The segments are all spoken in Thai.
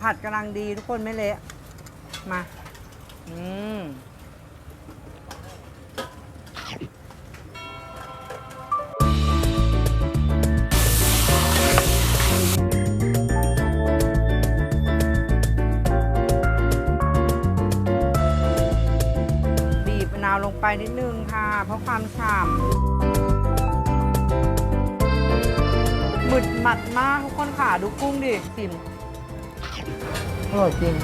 ผัดกำลังดีทุกคนไม่เละ มา อืมบีบมะนาวลงไปนิดนึงค่ะ เพราะความฉ่ำหมึดหมัดมากทุกคนค่ะ ดูกุ้งดิสิม อร่อยจริง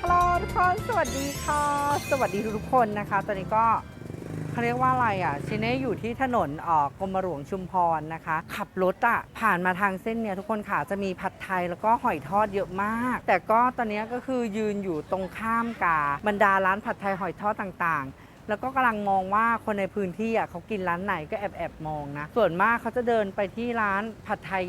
ฮัลโหลทุกคน สวัสดีค่ะ สวัสดีทุกๆคนนะคะ ตอนนี้ก็เขาเรียกว่าอะไรอะชิเน่อยู่ที่ถนนออกกรมหลวงชุมพรนะคะ ขับรถอะผ่านมาทางเส้นเนี่ยทุกคนค่ะจะมีผัดไทยแล้วก็หอยทอดเยอะมาก แต่ก็ตอนนี้ก็คือยืนอยู่ตรงข้ามกับรรดาร้านผัดไทยหอยทอดต่างๆ แล้วก็กำลังมองว่าคนในพื้นที่อะเขากินร้านไหนก็แอบแอบมองนะ ส่วนมากเขาจะเดินไปที่ร้านผัดไทย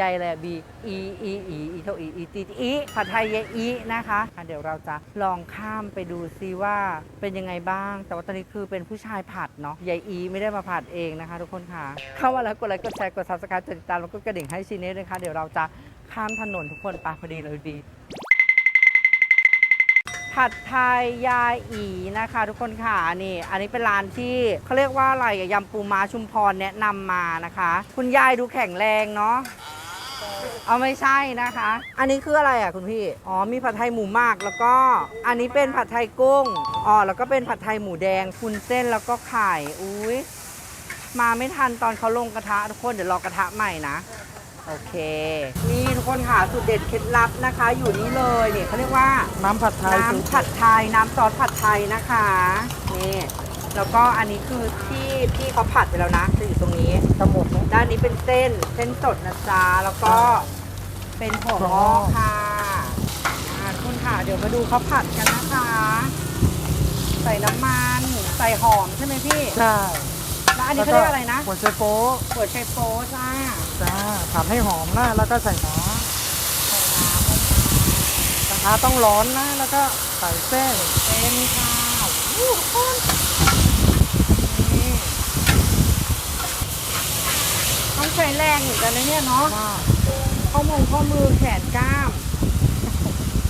ยายยายแหละบีอีอีอีอีเท่าอีอีตีอีผัดไทยยายอีนะคะอะเดี๋ยวเราจะลองข้ามไปดูซิว่าเป็นยังไงบ้าง แต่ว่าตอนนี้คือเป็นผู้ชายผัดเนาะยายอีไม่ได้มาผัดเองนะคะทุกคนค่ะ เข้ามาแล้วกดไลค์กดแชร์กดซับสไครต์กดติดตามแล้วก็กระดิ่งให้ชีเน่ด้วยค่ะเดี๋ยวเราจะข้ามถนนทุกคนไปพอดีเลยดี ผัดไทยยายอีนะคะ ทุกคนค่ะนี่ อันนี้เป็นร้านที่เขาเรียกว่าอะไรอะยำปูม้าชุมพรแนะนำมานะคะ คุณยายดูแข็งแรงเนาะ เอาไม่ใช่นะคะ อันนี้คืออะไรอะคุณพี่ อ๋อ มีผัดไทยหมูหมักแล้วก็ อันนี้เป็นผัดไทยกุ้ง อ๋อ แล้วก็เป็นผัดไทยหมูแดงคุณเส้นแล้วก็ไข่ อุ้ยมาไม่ทันตอนเขาลงกระทะทุกคนเดี๋ยวรอกระทะใหม่นะ โอเค นี่ทุกคนค่ะสูตรเด็ดเคล็ดลับนะคะ อยู่นี่เลยเนี่ยเขาเรียกว่า น้ำผัดไทยสูตรน้ำผัดไทยน้ำซอสผัดไทยนะคะนี่แล้วก็อันนี้คือที่พี่เขาผัดไปแล้วนะจะอยู่ตรงนี้จะหมดแล้วด้า นนี้เป็นเส้นเส้นสดนะจ๊ะแล้วก็เป็นถั่วงอกค่ะอ่าทุกคนค่ะ เดี๋ยวมาดูเขาผัดกันนะคะ ใส่น้ำมันใส่หอมใช่ไหมพี่ ใช่แล้วอันนี้เขาเรียกอะไรนะ หัวไชโป๊หัวไชโป๊จ้าจ้าผัดให้หอมนะแล้วก็ใส่น้ใส่น้ำลงไปำกระทะต้องร้อนนะแล้วก็ใส่เส้นเส้นค่ะอู้ทุกคนนี่ต้องใช้แรงเหมือนกันนะเนี่ยเนาะว่าข้อมงข้อมือแขนกล้าม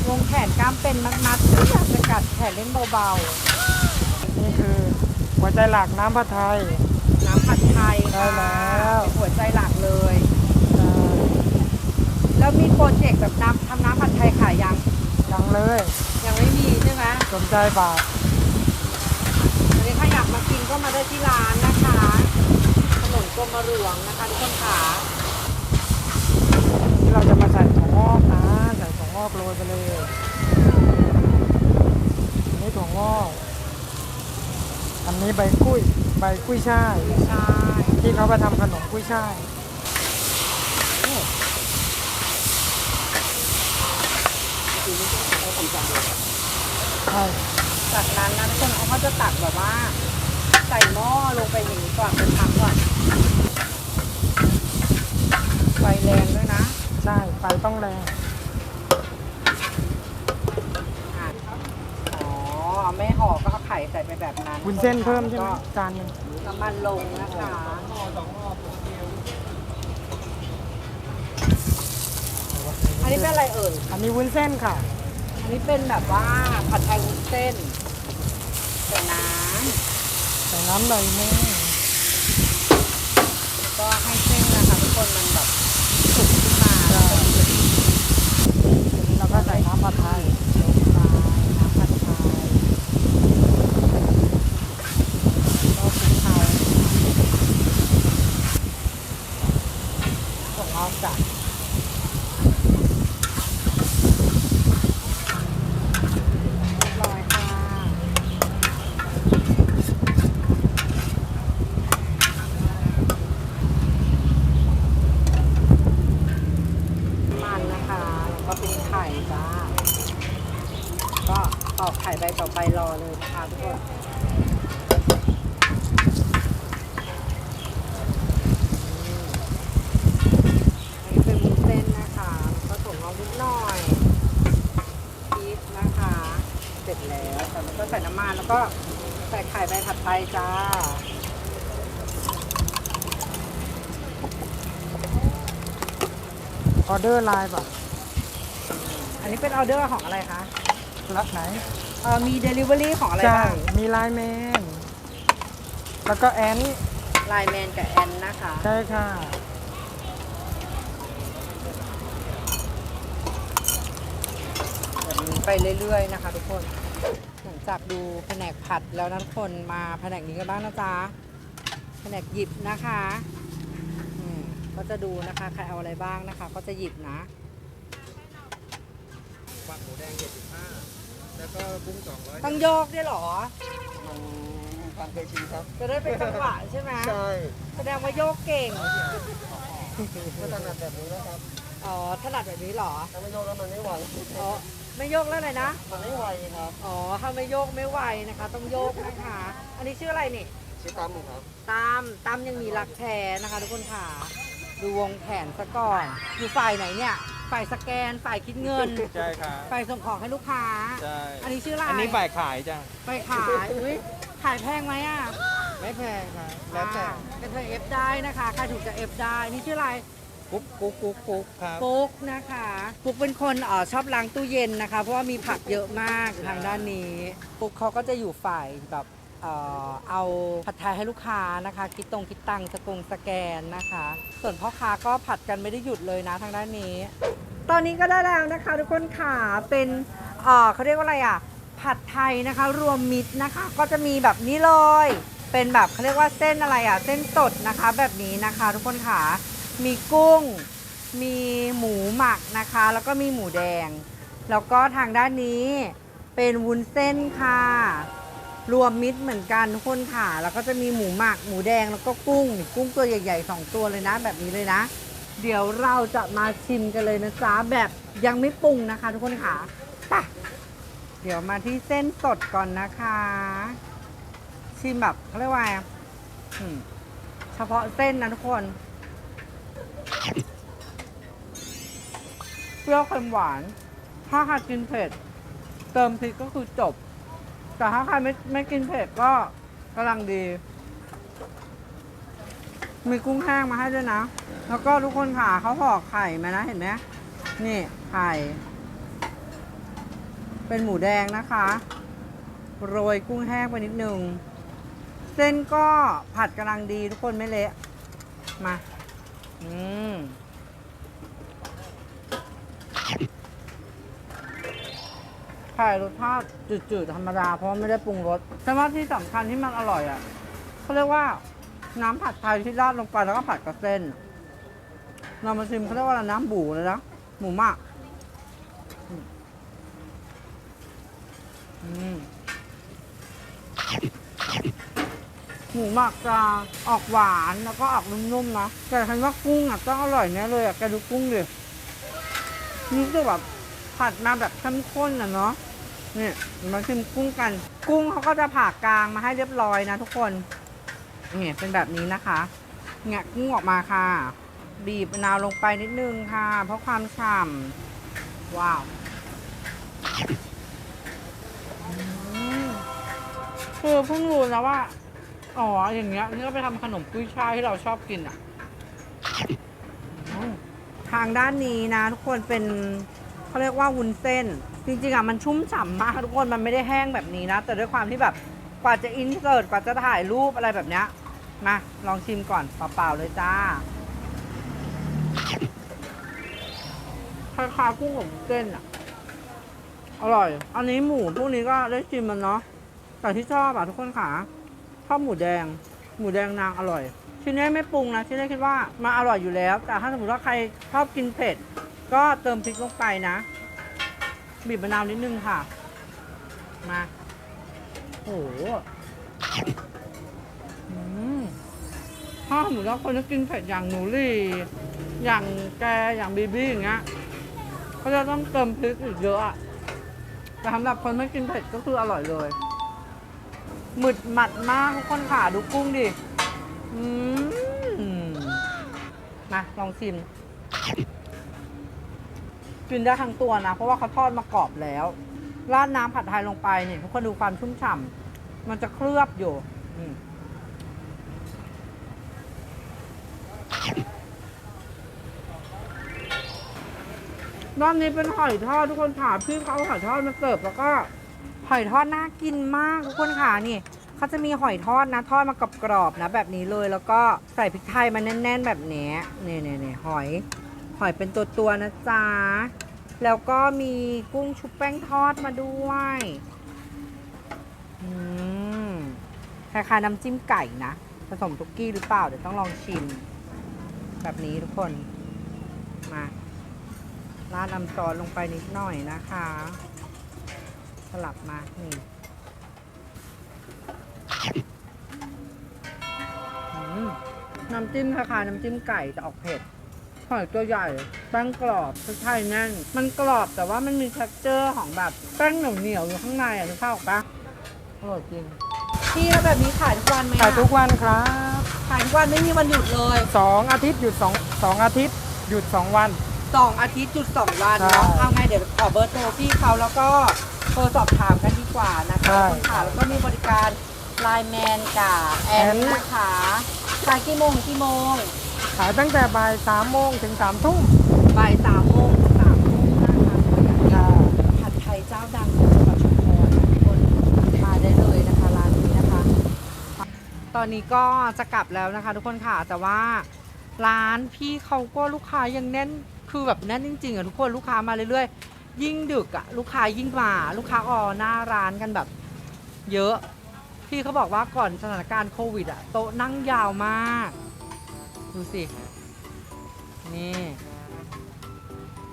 ลงแขนกล้ามเป็นมัดๆไม่อยากจะกัดแขนเล่นเบานี่คือ หัวใจหลักน้ำผัดไทยๆน้ำผัดไทยค่ะได้แล้วเป็นหัวใจหลักเลยจ้าแล้วมีโปรเจกต์แบบน้ำทำน้ำผัดไทยขายยังยังเลย ยังไม่มีใช่ไหมสนใจบาทอันนี้ถ้าอยากมากินก็มาได้ที่ร้านนะคะถนน กรมหลวงนะคะทุกคนค่ะที่เราจะมาใส่ถั่วงอกนะใส่ถั่วงอกโรยไปเลยอันนี้ถั่วงอกอันนี้ใบกุ้ยใบกุ้ยช่ายใช่ที่เขาไปทำขนมกุ้ยช่ายใช่จากนั้นนะทุกคนเขาก็จะตักแบบว่า ใส่หม้อลงไปอย่างนี้ก่อนเป็นพักก่อนไฟแรงด้วยนะ ใช่ไฟต้องแรงอะอ๋อ ไม่ห่อก็เอาไข่ใส่ไปแบบนั้นวุ้นเส้นเพิ่มใช่ไหมก็จานหนึงน้ำมันลงนะคะอันนี้เป็นอะไรเอ่ย อันนี้วุ้นเส้นค่ะ อันนี้เป็นแบบว่าผัดไทยวุ้นเส้นใส่น้ใส่ น้ำหน่อยแม่ก็ให้เส้นนะคะทุกคนมันแบบสุกขึ้นมา ใช่แล้วก็ใส่น้ำผัดไทย ลงไปน้ำผัดไทยก็พริกไทยของเราจัดเรียบร้อยค่ะมันนะคะ แล้วก็เป็นไข่จ้า ก็ตอกไข่ใบต่อไปรอเลยนะคะทุกคนอันนี้เป็นวุ้นเส้นนะคะแล้วก็ถั่วงอกนิดหน่อยชีสนะคะ เสร็จ แล้วแต่แล้วก็ใส่น้ำมันแล้วก็ใส่ไข่ใบผัดไทยจ้านออเดอร์ไลน์ป่ะอันนี้เป็นออเดอร์ของอะไรคะรับไหนเออมี Delivery ของอะไรใช่บ้างมีไลน์แมน แล้วก็แอนไลน์แมนกับแอนนะคะ ใช่ค่ะ แบบนี้ไปเรื่อยๆนะคะทุกคน หลังจากดูแผนกผัดแล้วนะทุกคนมาแผนกนี้กันบ้างนะจ๊ะแผนกหยิบนะคะอืมก็จะดูนะคะใครเอาอะไรบ้างนะคะ ก็จะหยิบนะฟักหมูแดง75แล้วก็กุ้ง200ต้องโยกด้วยเหรอมันความเคยชินครับ จะได้เป็นจังหวะใช่ไหมใช่แสดงว่าโยกเก่งก็ถนัดแบบนี้นะครับอ๋อถนัดแบบนี้เหรอถ้าไม่โยกแล้วมันไม่ไหวอ๋อ ไม่โยกแล้วเลยนะ มันไม่ไหวครับ อ๋อ ถ้าไม่โยกไม่ไหวนะคะ ต้องโยกนะคะ อันนี้ชื่ออะไรนี่ ชื่อตั้มครับ ตาม ตามยังมีรักแท้นะคะ ทุกคนค่ะ ดูวงแผนซะก่อน อยู่ฝ่ายไหนเนี่ย ฝ่ายสแกน ฝ่ายคิดเงิน ใช่ครับ ฝ่ายส่งของให้ลูกค้า ใช่ อันนี้ชื่ออะไร อันนี้ฝ่ายขายจ้ะ ฝ่ายขาย อุ้ยขายแพงไหมอะ ไม่แพงครับ แล้วแต่อ่าเป็นเธอเอฟได้นะคะ ใครถูกจะเอฟได้ นี่ชื่ออะไร กุ๊กกุ๊กกุ๊กกุ๊กครับปุ๊กนะคะปุ๊กเป็นคนเออชอบล้างตู้เย็นนะคะ เพราะว่ามีผักเยอะมากทางด้านนี้ปุ๊กเขาก็จะอยู่ฝ่ายแบบเอ่อเอาผัดไทยให้ลูกค้านะคะ คิดตรงคิดตังค์สกงสแกนนะคะ ส่วนพ่อค้าก็ผัดกันไม่ได้หยุดเลยนะทางด้านนี้ ตอนนี้ก็ได้แล้วนะคะ ทุกคนค่ะเป็นเอ่อเขาเรียกว่าอะไรอะ ผัดไทยนะคะ รวมมิตรนะคะ ก็จะมีแบบนี้เลย เป็นแบบเขาเรียกว่าเส้นอะไรอะ เส้นสดนะคะ แบบนี้นะคะ ทุกคนค่ะ มีกุ้ง มีหมูหมักนะคะ แล้วก็มีหมูแดง แล้วก็ทางด้านนี้เป็นวุ้นเส้นค่ะ รวมมิตรเหมือนกันทุกคนค่ะ แล้วก็จะมีหมูหมัก หมูแดงแล้วก็กุ้งกุ้งตัวใหญ่ๆสองตัวเลยนะ แบบนี้เลยนะ เดี๋ยวเราจะมาชิมกันเลยนะจ๊ะแบบยังไม่ปรุงนะคะ ทุกคนค่ะไปเดี๋ยวมาที่เส้นสดก่อนนะคะ ชิมแบบเขาเรียกว่าเฉพาะเส้นนะทุกคน เปรี้ยวเค็มหวาน ถ้าใครกินเผ็ด เติมพริกก็คือจบ แต่ถ้าใครไม่ไม่กินเผ็ดก็กำลังดี มีกุ้งแห้งมาให้ด้วยนะ แล้วก็ทุกคนค่ะเขาห่อไข่มานะเห็นไหมนี่ไข่ เป็นหมูแดงนะคะ โรยกุ้งแห้งไปนิดนึง เส้นก็ผัดกำลังดีทุกคนไม่เละ มา อืม ข่รสชาติจืดๆธรรมดา เพราะไม่ได้ปรุงรสแต่ว่าที่สำคัญที่มันอร่อยอะเขาเรียกว่าน้ำผัดไทยที่ราดลงไปแล้วก็ผัดกับเส้น เรามาชิมเขาเรียกว่าน้ำบูเลยนะหมูหมักหมูหมักจะออกหวานแล้วก็ออกนุ่มๆนะแต่ฉันว่ากุ้งอะต้องอร่อยแน่เลยอะแกดูกุ้งดินี่คือแบบผัดมาแบบเข้มข้นอะเนาะ นี่มาชิมกุ้งกัน กุ้งเขาก็จะผ่ากลางมาให้เรียบร้อยนะทุกคนเนี่ยเป็นแบบนี้นะคะแงะกุ้งออกมาค่ะ บีบมะนาวลงไปนิดนึงค่ะ เพราะความฉ่ำว้าวคือเพิ่งรู้นะว่า อ๋อ อย่างเงี้ยนี่ก็ไปทำขนมกุ้ยช่ายที่เราชอบกินอะ ทางด้านนี้นะ ทุกคนเป็นเขาเรียกว่าวุ้นเส้น จริงๆอะมันชุ่มฉ่ำมากทุกคนมันไม่ได้แห้งแบบนี้นะ แต่ด้วยความที่แบบกว่าจะอินเสิร์ตกว่าจะถ่ายรูปอะไรแบบเนี้ยมาลองชิมก่อนเปล่าๆเลยจ้าคล้ายๆกุ้งอบเส้นอะอร่อย อันนี้หมูพวกนี้ก็ได้ชิมมันเนาะแต่ที่ชอบอะทุกคนค่ะชอบหมูแดง หมูแดงนางอร่อย ชิ้นนี้ไม่ปรุงนะชิ้นนี้คิดว่ามาอร่อยอยู่แล้ว แต่ถ้าสมมติว่าใครชอบกินเผ็ด ก็เติมพริกลงไปนะ บีบมะนาวนิดนึงค่ะ มาโอ้โหอืมถ้าสมมติว่าคนที่กินเผ็ดอย่างหนูลี่อย่างแกอย่างบีบี้อย่างเงี้ยเขาจะต้องเติมพริกอีกเยอะอะแต่สำหรับคนไม่กินเผ็ดก็คืออร่อยเลย หมึดหมัดมากทุกคนค่ะดูกุ้งดิ อืมมาลองชิม กินได้ทั้งตัวนะ เพราะว่าเขาทอดมากรอบแล้ว ราดน้ำผัดไทยลงไปเนี่ยทุกคนดูความชุ่มฉ่ำมันจะเคลือบอยู่รอบนี้เป็นหอยทอดทุกคนค่ะพี่เขาเอาหอยทอดมาเสิร์ฟแล้วก็หอยทอดน่ากินมากทุกคนค่ะนี่เขาจะมีหอยทอดนะทอดมากรอบๆนะแบบนี้เลย แล้วก็ใส่พริกไทยมาแน่น ๆ แบบนี้นี่นี่นี่หอย หอยเป็นตัวตัวนะจ๊ะ แล้วก็มีกุ้งชุบแป้งทอดมาด้วยอืมคล้ายๆน้ำจิ้มไก่นะ ผสมทุกกี้หรือเปล่า เดี๋ยวต้องลองชิม แบบนี้ทุกคน มาราดน้ำซอสลงไปนิดหน่อยนะคะ สลับมา นี่น้ำจิ้มคล้ายๆน้ำจิ้มไก่จะออกเผ็ด อยตัวใหญ่ แป้งกรอบพริกไทยแน่น มันกรอบแต่ว่ามันมี t e x t อร์ของแบบแป้งเหนียวเหนียวๆอยู่ข้างในอะนึกภาพออกปะอร่อยจริงพี่แล้วแบบนี้ขายทุกวันไหมอะขายทุกวันครับขายทุกวันไม่มีวันหยุดเลยสองอาทิตย์หยุดสองสองอาทิตย์หยุดสองวัน สองอาทิตย์หยุดสองวันใช่เนาะเอาไงเดี๋ยวขอเบอร์โทรพี่เขาแล้วก็โทรสอบถามกันดีกว่านะคะใช่ คุณค่ะแล้วก็มีบริการไลน์แมนกับแอนแอนนะคะขายกี่โมงถึงกี่โมง ขายตั้งแต่บ่ายสามโมงถึงสามทุ่มบ่ายสามโมงถึงสามทุ่มนะคะตัวอย่างนี้ค่ะผัดไทยเจ้าดังของจังหวัดชุมพรทุกคนมาได้เลยนะคะร้านนี้นะคะ ตอนนี้ก็จะกลับแล้วนะคะ ทุกคนค่ะแต่ว่าร้านพี่เขาก็ลูกค้ายังแน่นคือแบบแน่นจริงๆอะทุกคนลูกค้ามาเรื่อยๆ ยิ่งดึกอะลูกค้ายิ่งมาลูกค้าออหน้าร้านกันแบบ เยอะ พี่เขาบอกว่าก่อนสถานการณ์โควิดอะโต๊ะนั่งยาวมาก ดูสิ นี่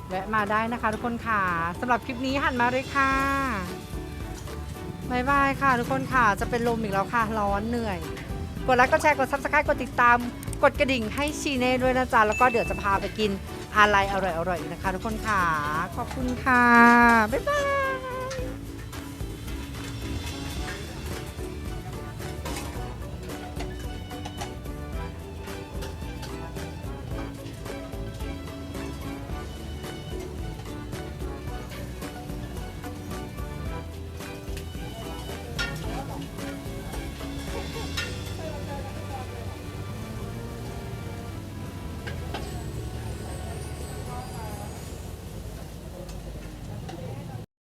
แวะมาได้นะคะทุกคนค่ะสำหรับคลิปนี้หันมาเลยค่ะบายบายค่ะ ทุกคนค่ะ จะเป็นลมอีกแล้วค่ะ ร้อนเหนื่อย กดไลค์กดแชร์กดซับสไครต์กดติดตาม กดกระดิ่งให้ชีเน่ด้วยนะจ๊ะ แล้วก็เดี๋ยวจะพาไปกินอะไรอร่อยๆอีกนะคะ ทุกคนค่ะ ขอบคุณค่ะ บ๊ายบาย